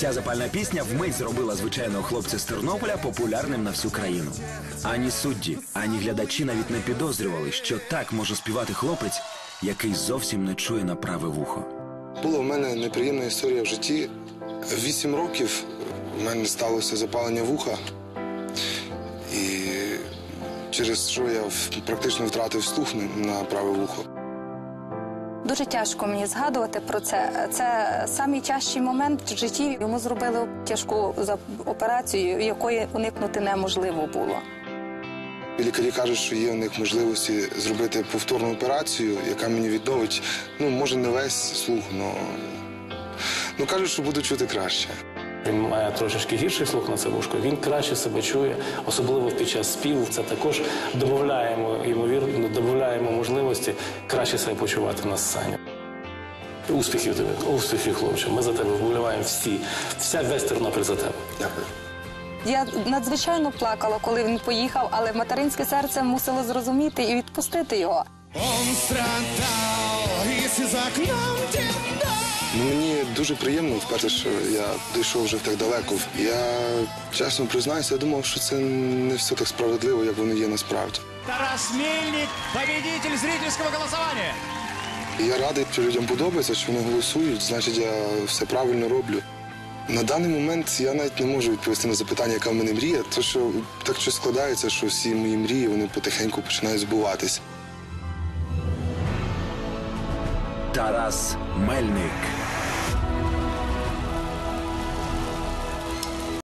Ця запальна пісня вмить зробила звичайного хлопця з Тернополя популярним на всю країну. Ані судді, ані глядачі навіть не підозрювали, що так може співати хлопець, який зовсім не чує на праве вухо. Була в мене неприємна історія в житті. Вісім років в мене сталося запалення вуха, і через що я практично втратив слух на- праве вухо. Дуже тяжко мені згадувати про це. Це найтяжчий момент в житті. Йому зробили тяжку операцію, якої уникнути неможливо було. Лікарі кажуть, що є у них можливості зробити повторну операцію, яка мені відновить, ну, може, не весь слух, але ну, кажуть, що буду чути краще. Він має трошечки гірший слух на це вушко. Він краще себе чує, особливо під час співу. Це також додаємо ймовірно, додаємо можливості краще себе почувати на сцені. Успіхів тобі, успіхів, хлопче. Ми за тебе вболіваємо всі. Вся весь Тернопіль за тебе. Дякую. Я надзвичайно плакала, коли він поїхав, але материнське серце мусило зрозуміти і відпустити його. Он страдал, если за окном дуже приємно вперше, що я дійшов вже так далеко. Я чесно признаюся, я думав, що це не все так справедливо, як воно є насправді. Тарас Мельник, победитель зрительского голосования. І я радий, що людям подобається, що вони голосують, значить я все правильно роблю. На даний момент я навіть не можу відповісти на запитання, яка в мене мрія, тому що так щось складається, що всі мої мрії вони потихеньку починають збуватись. Тарас Мельник.